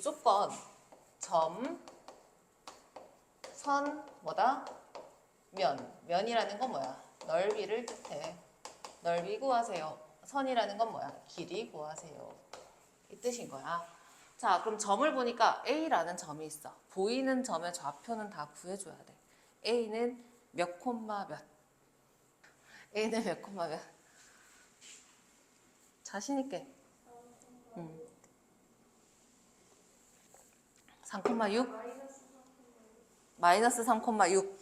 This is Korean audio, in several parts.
무조건 점, 선, 뭐다? 면. 면이라는 건 뭐야? 넓이를 뜻해. 넓이 구하세요. 선이라는 건 뭐야? 길이 구하세요. 이 뜻인 거야. 자, 그럼 점을 보니까 A라는 점이 있어. 보이는 점의 좌표는 다 구해줘야 돼. A는 몇 콤마 몇? A는 몇 콤마 몇? 자신있게. 음. 3,6? 마이너스 3,6.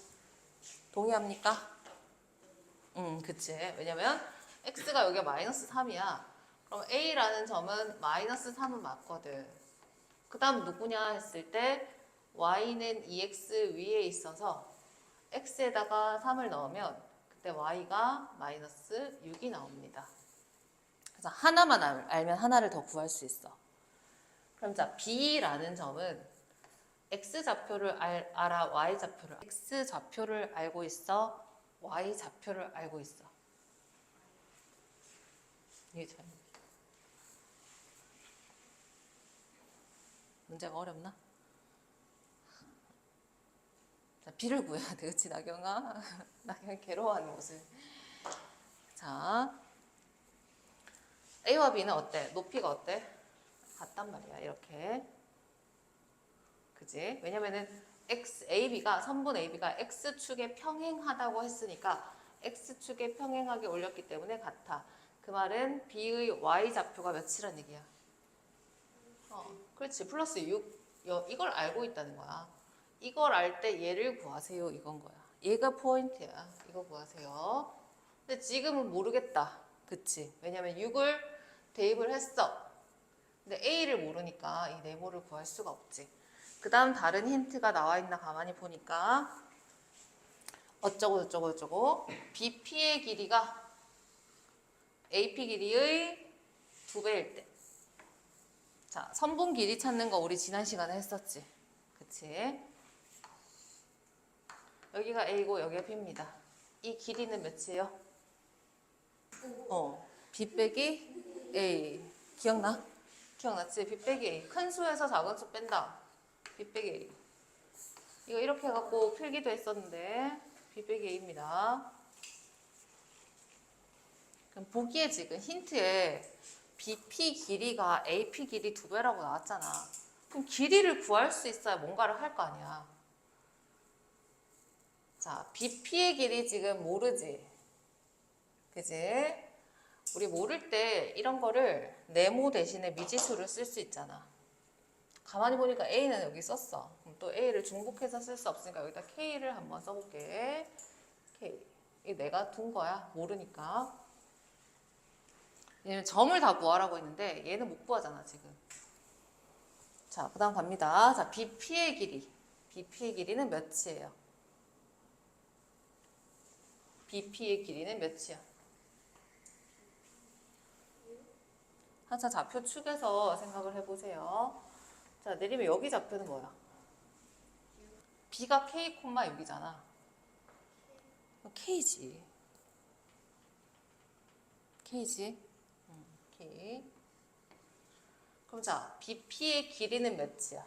동의합니까? 음, 그치. 왜냐면 x가 여기가 마이너스 3이야. 그럼 a라는 점은 마이너스 3은 맞거든. 그 다음 누구냐 했을 때 y는 2x 위에 있어서 x에다가 3을 넣으면 그때 y가 마이너스 6이 나옵니다. 그래서 하나만 알- 알면 하나를 더 구할 수 있어. 그럼 자, b라는 점은 x 좌표를 알, 알아, y 좌표를 x 좌표를 알고 있어, y 좌표를 알고 있어. 이게 잘. 문제가 어렵나? 자, b를 구해야 돼, 그렇지 나경아? 나경 괴로워하는 모습. 자, a와 b는 어때? 높이가 어때? 같단 말이야, 이렇게. 그지? 왜냐면은 x, AB가 선분 AB가 x축에 평행하다고 했으니까 x축에 평행하게 올렸기 때문에 같아. 그 말은 B의 y 좌표가 몇이란 얘기야? 어, 그렇지. 플러스 6. 여, 이걸 알고 있다는 거야. 이걸 알 때 얘를 구하세요. 이건 거야. 얘가 포인트야. 이거 구하세요. 근데 지금은 모르겠다. 그치? 왜냐면 6을 대입을 했어. 근데 A를 모르니까 이 네모를 구할 수가 없지. 그 다음 다른 힌트가 나와 있나 가만히 보니까 어쩌고 저쩌고 저쩌고 BP의 길이가 AP 길이의 두 배일 때. 자, 선분 길이 찾는 거 우리 지난 시간에 했었지. 그치? 여기가 A고 여기가 B입니다. 이 길이는 몇이에요? 어, B 빼기 A. 기억나? 기억났지? B 빼기 A. 큰 수에서 작은 수 뺀다. B 빼기 A. 이거 이렇게 해갖고 필기도 했었는데 B 빼기 A입니다. 그럼 보기에 지금 힌트에 BP 길이가 AP 길이 두 배라고 나왔잖아. 그럼 길이를 구할 수 있어야 뭔가를 할 거 아니야. 자, BP의 길이 지금 모르지. 그지? 우리 모를 때 이런 거를 네모 대신에 미지수를 쓸 수 있잖아. 가만히 보니까 A는 여기 썼어. 그럼 또 A를 중복해서 쓸 수 없으니까 여기다 K를 한번 써볼게. K. 이 내가 둔 거야. 모르니까. 얘는 점을 다 구하라고 했는데 얘는 못 구하잖아 지금. 자, 그 다음 갑니다. 자, BP의 길이. BP의 길이는 몇이에요? BP의 길이는 몇이야? 하차 좌표 축에서 생각을 해보세요. 자, 내리면 여기 좌표는 뭐야? B가 K, 6이잖아. K지. K지. 음, K. 그럼 자, BP의 길이는 몇이야?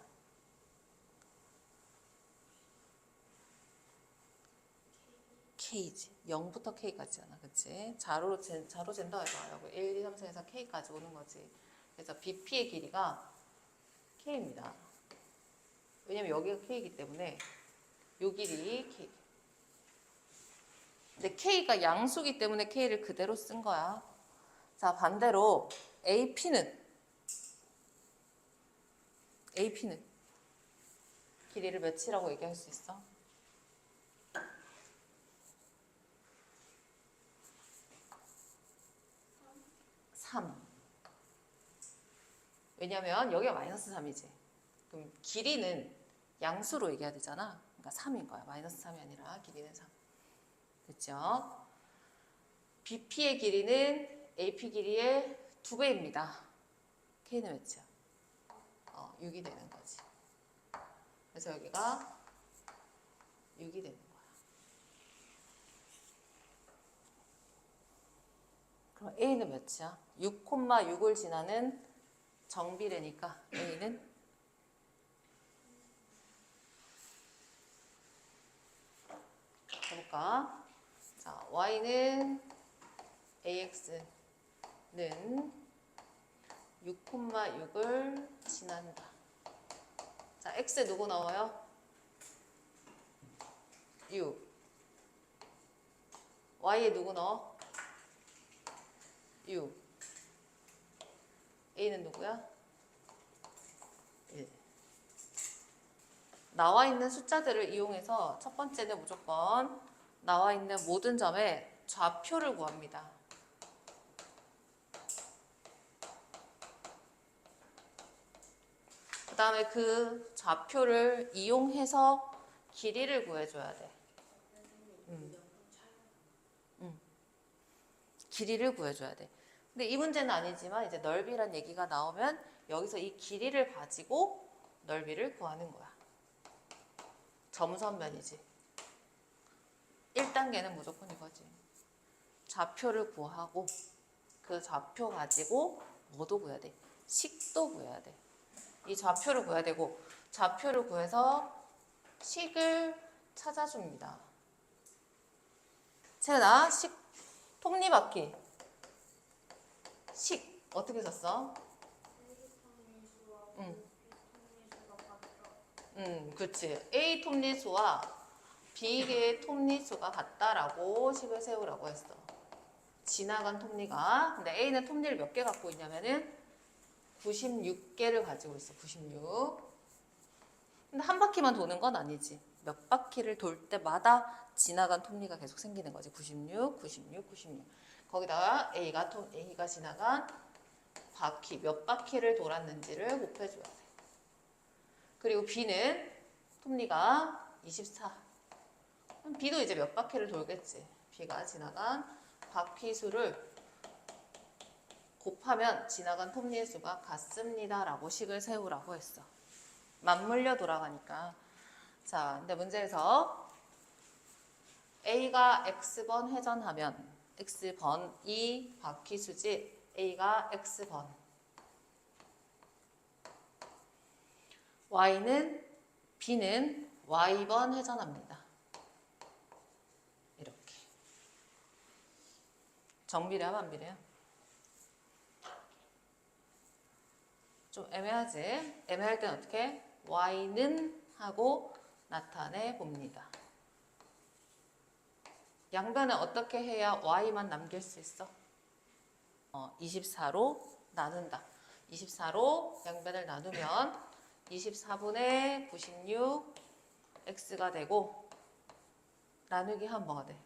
K지. 0부터 K까지잖아. 그치? 자로, 젠, 자로 잰다 해봐. 여기 1, 2, 3, 4, 4 K까지 오는 거지. 그래서 BP의 길이가 K입니다. 왜냐면 여기가 K이기 때문에 요 길이 K. 근데 K가 양수기 때문에 K를 그대로 쓴 거야. 자, 반대로 AP는 AP는 길이를 몇이라고 얘기할 수 있어? 삼. 왜냐면 여기가 마이너스 3이지. 그럼 길이는 양수로 얘기해야 되잖아. 그러니까 3인 거야. 마이너스 3이 아니라 길이는 3. 됐죠? BP의 길이는 AP 길이의 두 배입니다. K는 몇이야? 어, 6이 되는 거지. 그래서 여기가 6이 되는 거야. 그럼 A는 몇이야? 6,6을 지나는 정비례니까 A는 해볼까? 자, Y는 AX는 6,6을 지난다. 자, X에 누구 나와요? 6. Y에 누구 넣어? 6. A는 누구야? 1. 나와 있는 숫자들을 이용해서 첫 번째는 무조건 나와 있는 모든 점의 좌표를 구합니다. 그 다음에 그 좌표를 이용해서 길이를 구해줘야 돼. 음. 음. 길이를 구해줘야 돼. 근데 이 문제는 아니지만 이제 넓이란 얘기가 나오면 여기서 이 길이를 가지고 넓이를 구하는 거야. 점선면이지. 1단계는 무조건 이거지. 좌표를 구하고 그 좌표 가지고 뭐도 구해야 돼? 식도 구해야 돼. 이 좌표를 구해야 되고 좌표를 구해서 식을 찾아줍니다. 채은아, 식 톱니바퀴. 식 어떻게 썼어? 응. 음, 그렇지. A 톱니수와 B의 톱니수가 같다라고 식을 세우라고 했어. 지나간 톱니가. 근데 A는 톱니를 몇 개 갖고 있냐면은 96개를 가지고 있어. 96. 근데 한 바퀴만 도는 건 아니지. 몇 바퀴를 돌 때마다 지나간 톱니가 계속 생기는 거지. 96, 96, 96. 거기다가 A가 톱, A가 지나간 바퀴 몇 바퀴를 돌았는지를 곱해줘야 돼. 그리고 B는 톱니가 24. 그럼 B도 이제 몇 바퀴를 돌겠지. B가 지나간 바퀴 수를 곱하면 지나간 톱니의 수가 같습니다 라고 식을 세우라고 했어. 맞물려 돌아가니까. 자, 근데 문제에서 A가 X번 회전하면 X번이 바퀴 수지 A가 X번 Y는 B는 Y번 회전합니다. 이렇게. 정비례야 반비례야? 좀 애매하지? 애매할 땐 어떻게? Y는 하고 나타내 봅니다. 양변을 어떻게 해야 Y만 남길 수 있어? 어, 24로 나눈다. 24로 양변을 나누면 24분의 96 x가 되고 나누기 하면 뭐가 돼?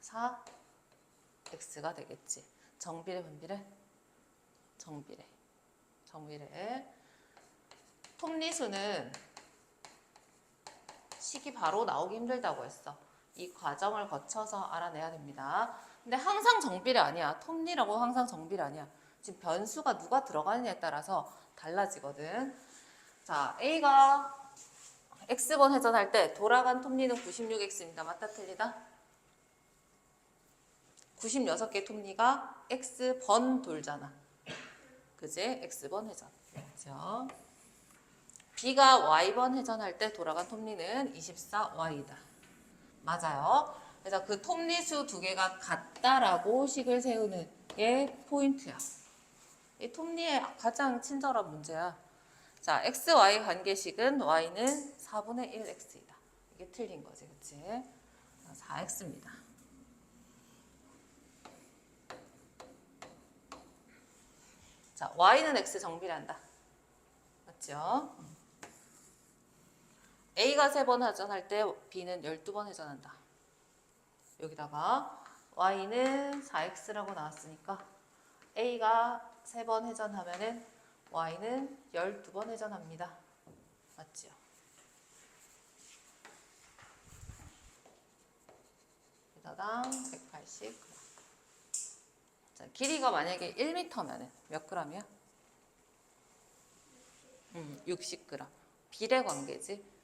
4 x가 되겠지. 정비례 분비례? 정비례. 정비례. 톱니수는 식이 바로 나오기 힘들다고 했어. 이 과정을 거쳐서 알아내야 됩니다. 근데 항상 정비례 아니야. 톱니라고 항상 정비례 아니야. 지금 변수가 누가 들어가느냐에 따라서 달라지거든. 자, A가 X번 회전할 때 돌아간 톱니는 96X입니다. 맞다 틀리다? 96개 톱니가 X번 돌잖아. 그지? X번 회전. 그죠? B가 Y번 회전할 때 돌아간 톱니는 24Y다. 맞아요. 그래서 그 톱니수 두 개가 같다라고 식을 세우는 게 포인트야. 이 톱니의 가장 친절한 문제야. 자, x, y 관계식은 y는 4분의 1x이다. 이게 틀린 거지, 그치? 4x입니다. 자, y는 x 정비례한다. 맞죠? A가 3번 회전할 때 b는 12번 회전한다. 여기다가 y는 4x라고 나왔으니까 a가 3번 회전하면은 y는 12번 회전합니다. 맞죠? 미터당 180g. 자, 길이가 만약에 1m면은 몇 g이야? 음, 60g. 비례 관계지.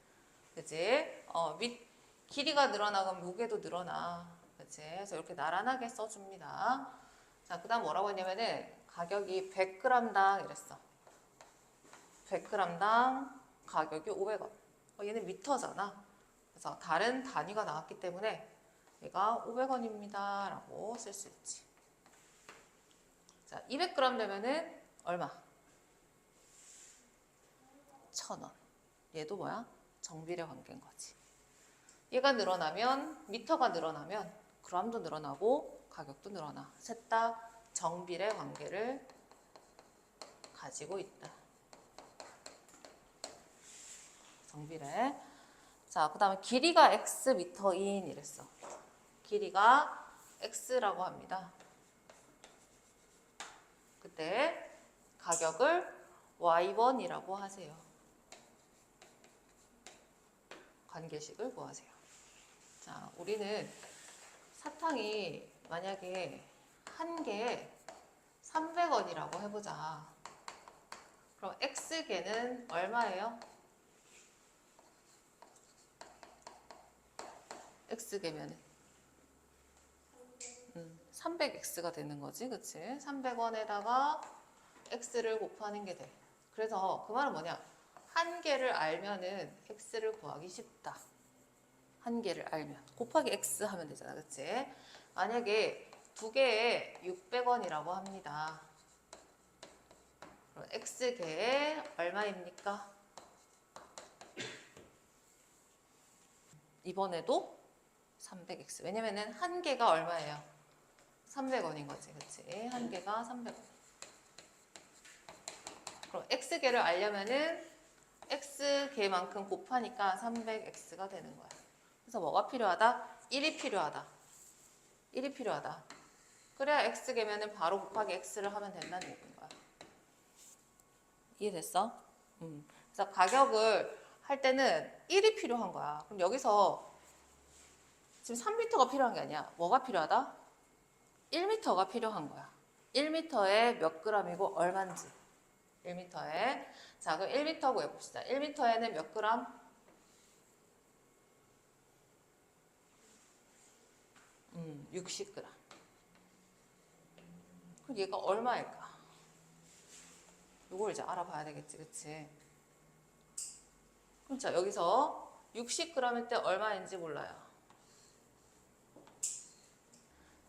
그지? 어, 밑, 길이가 늘어나면 무게도 늘어나. 그지? 그래서 이렇게 나란하게 써줍니다. 자, 그 다음 뭐라고 했냐면은 가격이 100g당 이랬어. 100g당 가격이 500원. 어, 얘는 미터잖아. 그래서 다른 단위가 나왔기 때문에 얘가 500원입니다. 라고 쓸 수 있지. 자, 200g 되면은 얼마? 1000원. 얘도 뭐야? 정비례 관계인 거지. 얘가 늘어나면 미터가 늘어나면 g도 늘어나고 가격도 늘어나. 셋 다 정비례 관계를 가지고 있다. 정비례. 자, 그 다음에 길이가 x 미터인 이랬어. 길이가 x라고 합니다. 그때 가격을 y1이라고 하세요. 관계식을 구하세요. 자, 우리는 사탕이 만약에 한 개에 300원이라고 해보자. 그럼 x개는 얼마예요? x개면은 음, 300x가 되는 거지, 그치? 300원에다가 x를 곱하는 게 돼. 그래서 그 말은 뭐냐? 한 개를 알면은 x를 구하기 쉽다. 한 개를 알면 곱하기 x 하면 되잖아, 그치? 만약에 두 개에 600원이라고 합니다. 그럼 x 개에 얼마입니까? 이번에도 300x. 왜냐면은 한 개가 얼마예요? 300원인 거지, 그치? 한 개가 300원. 그럼 x 개를 알려면은 x 개만큼 곱하니까 300x가 되는 거야. 그래서 뭐가 필요하다? 1이 필요하다. 1이 필요하다. 그래야 x 개면은 바로 곱하기 x를 하면 된다는 얘기인 거야. 이해됐어? 음. 그래서 가격을 할 때는 1이 필요한 거야. 그럼 여기서 지금 3m가 필요한 게 아니야. 뭐가 필요하다? 1m가 필요한 거야. 1m에 몇 g이고 얼마인지. 1m에. 자, 그럼 1m 구해봅시다. 1m에는 몇 g? 음, 60g. 그럼 얘가 얼마일까? 이걸 이제 알아봐야 되겠지, 그치? 그럼 자, 여기서 60g일 때 얼마인지 몰라요.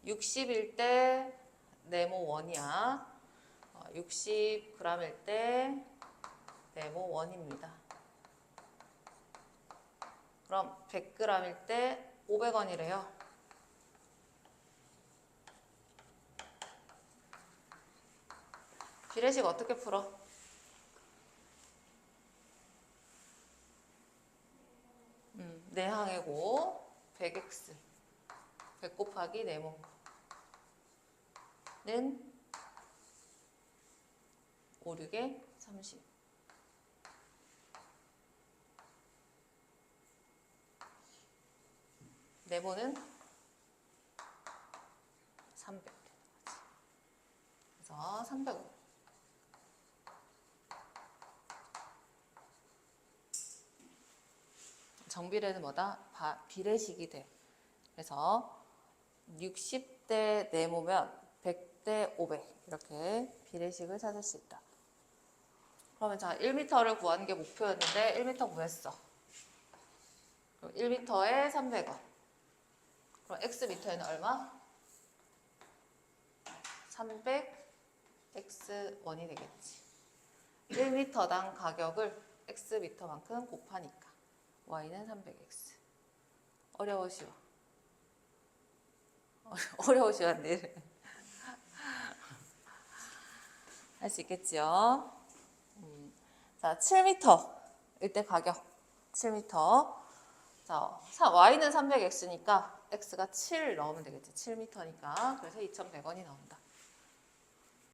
60일 때 네모 원이야. 60g일 때 네모 원입니다. 그럼 100g일 때 500원이래요. 비례식 어떻게 풀어? 음, 내항이고 100x 100 곱하기 네모 는 5, 6에 30. 네모는 300 되는 거지. 그래서 305. 정비례는 뭐다? 바- 비례식이 돼. 그래서 60대 네모면 100대 500 이렇게 비례식을 찾을 수 있다. 그러면 자 1m를 구하는 게 목표였는데 1m 구했어. 그럼 1m에 300원. 그럼 xm에는 얼마? 300x원이 되겠지. 1m당 가격을 xm만큼 곱하니까 y는 300x. 어려워 쉬워. 어려워 쉬웠네. 할 수 있겠지요. 음, 자, 7m. 이때 가격. 7m. 자, 사- y는 300x니까 x가 7 넣으면 되겠지. 7m니까. 그래서 2,100원이 나온다.